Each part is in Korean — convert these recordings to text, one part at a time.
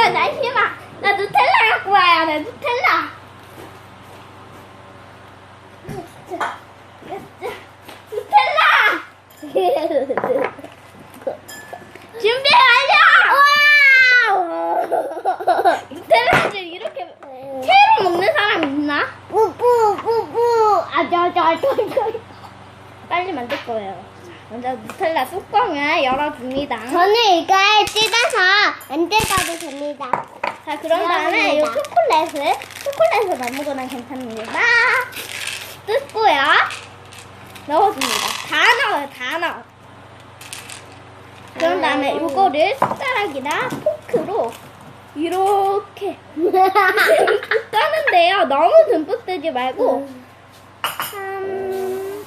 잠시만 잠시만 나 누텔라 갖고 와야 돼 누텔라. 누텔라! 준비 완료! 누텔라를 이렇게 채로 먹는 사람 있나? 뿌뿌뿌뿌 아저저저저. 빨리 만들 거예요. 자, 먼저 누텔라 뚜껑을 열어줍니다 저는 이걸 찢어서 만들어도 됩니다. 자, 그런 다음에 이. 초콜릿을, 초콜릿을 아무거나 괜찮습니다. 뜯고요. 넣어줍니다. 다 넣어요, 다 넣어. 그런 다음에 음. 이거를 숟가락이나 포크로 이렇게 떠는데요. 너무 듬뿍 뜨지 말고, 한,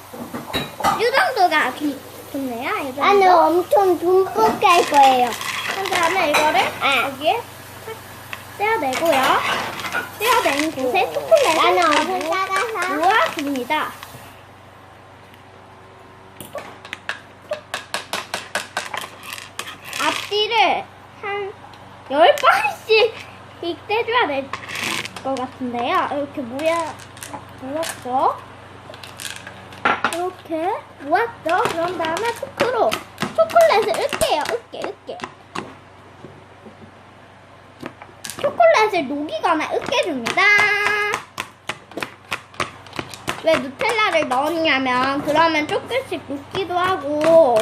이 정도가 좋- 좋네요. 나는 엄청 듬뿍 갈 거예요. 한 다음에 이거를 아. 여기에 탁 떼어내고요. 떼어낸 곳에 초콜릿을 나는 엄청 작아서 모아줍니다. 앞뒤를 한 10번씩 떼줘야 될 것 같은데요. 이렇게 모여, 모았죠? 이렇게 모았죠? 그런 다음에 포크로 초콜릿을 으깨요. 으깨, 으깨. 초콜릿을 녹이거나 으깨줍니다. 왜 누텔라를 넣었냐면 그러면 조금씩 녹기도 하고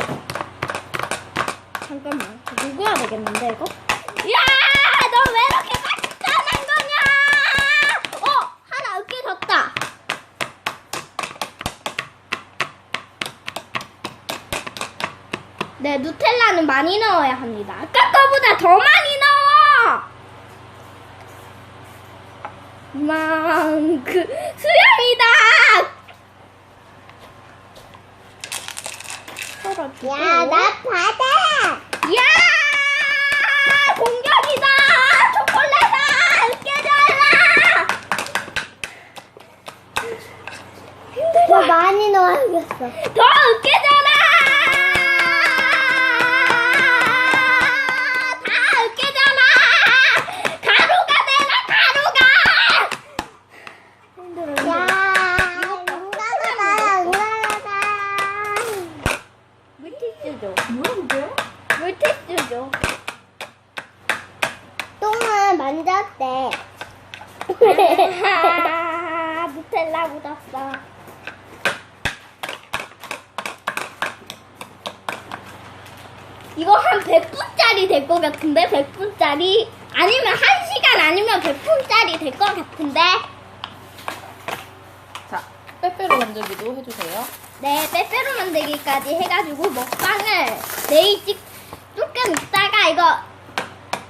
잠깐만 녹여야 되겠는데 이거? 야! 너 왜 이렇게 깜깜한 거냐? 어! 하나 으깨졌다. 네, 누텔라는 많이 넣어야 합니다. 아까 거보다 더 많이 넣어! 만그 수영이다. 털어주고. 야, 나 받아. 야! 공격이다. 초콜릿아, 으깨져라. 더 많이 넣어야겠어. 더 으깨 이거 한 100분짜리 될 것 같은데? 100분짜리? 아니면 1시간 아니면 100분짜리 될 것 같은데? 자, 빼빼로 만들기도 해주세요. 네, 빼빼로 만들기까지 해가지고 먹방을 내일 찍, 조금 있다가 이거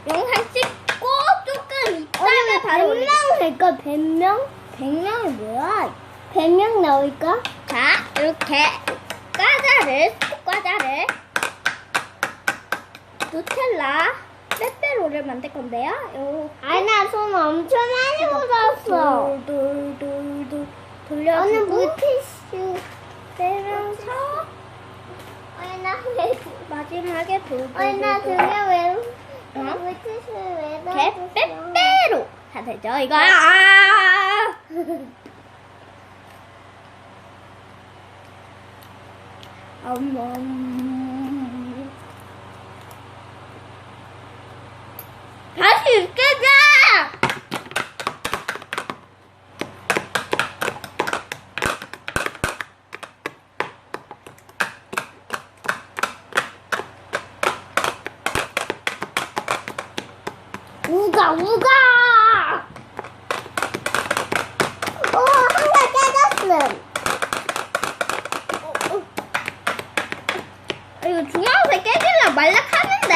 영상 찍고 조금 있다가 바로 올릴게요. 100명 될까? 100명? 100명이 뭐야? 100명 나올까? 자, 이렇게 과자를, 과자를 누텔라 빼빼로를 만들 건데요. 요 아나 손 엄청 많이 묻었어. 돌돌돌돌 오늘 돌려주고 물티슈. 빼면서 아나 왜? 마지막에 아나 돌돌돌 등에 왜? 응? 물티슈 왜 넣었어? 빼빼로 다 되죠? 이거 아! 음, 다시 으깨자! 우가 우가. 오 한가 깨졌음. 아, 이거 중앙색 깨질라 말락 하는데?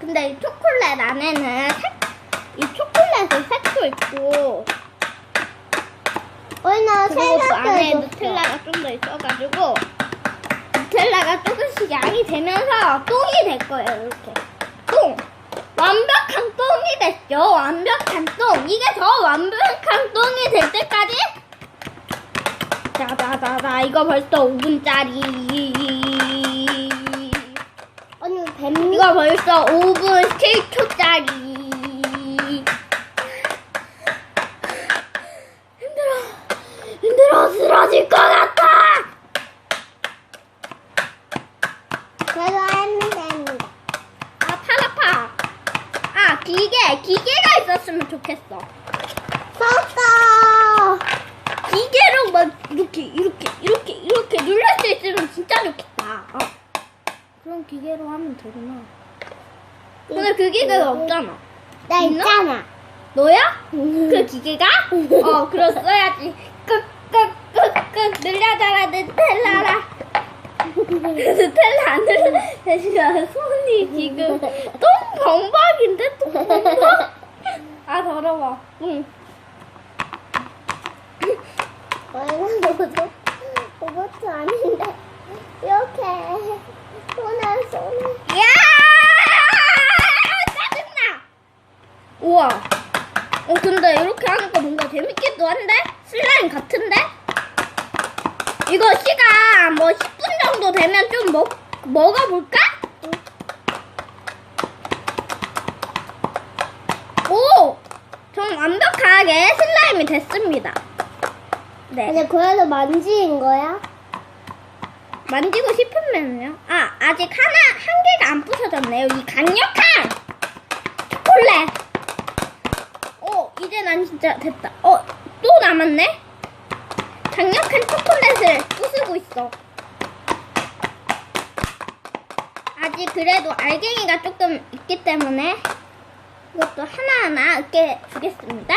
근데 이 초콜릿 안에는 색, 이 초콜릿의 색도 있고 오늘 그리고 그 안에 누텔라가 좀 더 있어가지고 누텔라가 조금씩 양이 되면서 똥이 될 거예요 이렇게. 똥! 완벽한 똥이 됐죠 완벽한 똥! 이게 더 완벽한 똥이 될 때까지! 자자자자 이거 벌써 5분짜리. 오늘 뱀 이거 벌써 5분 7초짜리. 힘들어. 힘들어. 쓰러질 것 같아. 그래도 됩니다. 아, 팔 아파. 아, 기계. 기계가 있었으면 좋겠어. 썼어. 기계로 막 이렇게, 이렇게, 이렇게, 이렇게 눌릴 수 있으면 진짜 좋겠다. 어. 그럼 기계로 하면 되구나. 근데 그 기계가 없잖아. 나 있나? 있잖아. 너야? 그 기계가? 어, 그랬어야지. 끄끄끄끄 늘려달라 느텔라라. 느텔라 안 늘려. 대신에 손이 지금 똥 범벅인데 똥 범벅? 아 더러워. 응. 얼마 로봇 로봇도 아닌데 이렇게 손을 손을 야! 짜증나. 우와. 어 근데 이렇게 하니까 뭔가 재밌기도 한데 슬라임 같은데? 이거 시간 뭐 10분 정도 되면 좀 먹, 먹어볼까? 오! 전 완벽하게 슬라임이 됐습니다. 네. 근데 그래도 만지는 거야? 만지고 싶으면요. 아, 아직 하나, 한 개가 안 부서졌네요. 이 강력한 초콜릿. 어, 이제 난 진짜 됐다. 어, 또 남았네? 강력한 초콜릿을 부수고 있어. 아직 그래도 알갱이가 조금 있기 때문에 이것도 하나하나 으깨 주겠습니다.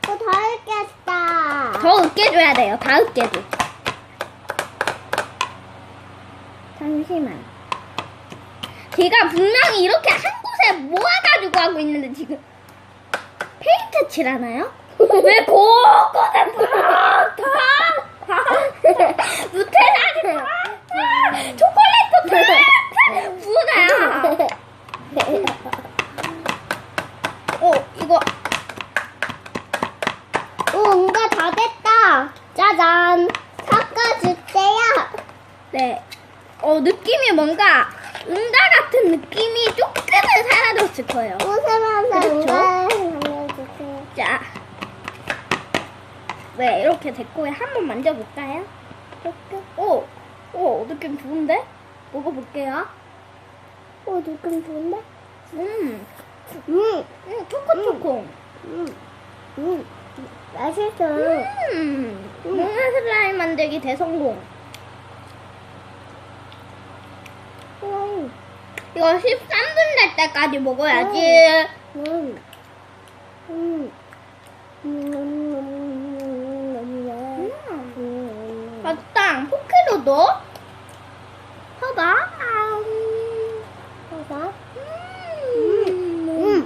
또다 읽겠다. 더 으깨줘야 돼요. 다 으깨줘. 잠시만. 제가 분명히 이렇게 한 곳에 모아가지고 하고 있는데 지금 페인트 칠하나요? 왜 곳곳에 다, 다, 누텔라를 다, 다, 초콜릿도 다, 부나야. 어, 이거 오, 응가 다 됐다. 짜잔. 섞어주세요. 네. 어, 느낌이 뭔가 응가 같은 느낌이 조금은 사라졌을 거예요. 웃으면서 그렇죠? 응가를. 자. 네, 이렇게 됐고요. 한번 만져볼까요? 오, 오, 느낌 좋은데? 먹어볼게요. 오, 느낌 좋은데? 음, 음, 음, 초코초코. 음, 음. 맛있어. 음, 몽환 슬라임 만들기 대성공. 음, 이거 13분 될 때까지 먹어야지. 음, 음. 음. 맞다. 포크로 넣어? 봐봐. 아, 음. 봐봐. 음.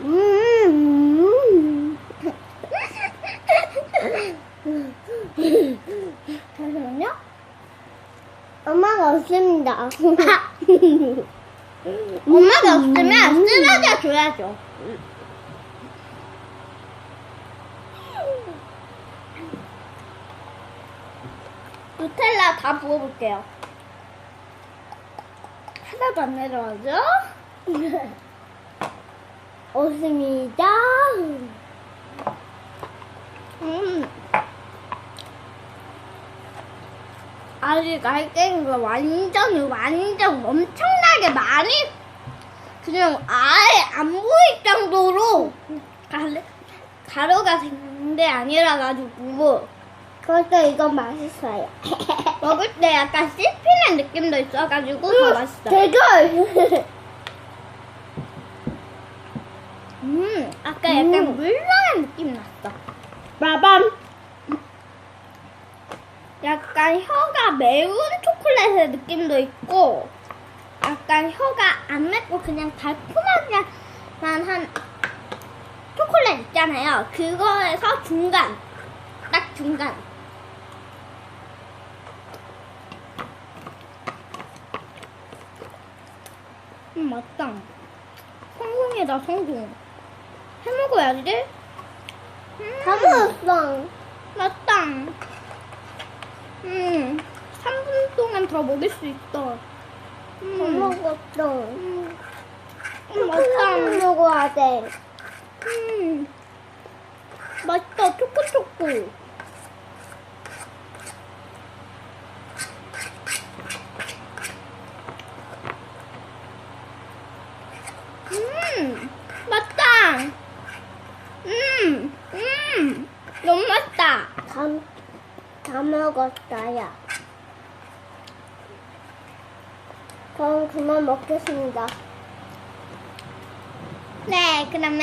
음, 음. 잠시만요. 엄마가 없습니다. 엄마가 없으면 줘야죠. 누텔라 다 부어볼게요. 하나도 안 내려가죠? 없습니다. 음. 아직 알갱이가 완전, 완전 엄청나게 많이, 그냥 아예 안 보일 정도로 가루, 가루가 된게 아니라가지고, 그것도 이건 맛있어요. 먹을 때 약간 씹히는 느낌도 있어가지고 더 맛있어요. 대결. 음, 아까 약간 음. 물렁한 느낌 났어. 마밤. 약간 혀가 매운 초콜릿의 느낌도 있고, 약간 혀가 안 맵고 그냥 달콤하게만 한 초콜릿 있잖아요. 그거에서 중간, 딱 중간. 음, 맞다. 성공이다, 성공. 해 먹어야지. 음. 다 먹었어. 맞다. 음, 3분 동안 더 먹일 수 있어. 더 음, 먹었어. 음, 음, 맛있다. 먹어야 돼. 음, 맛있다. 초코초코. 음, 맛있다. 음, 음, 너무 맛있다. 다, 다 먹었어요. 그럼 그만 먹겠습니다. 네, 그러면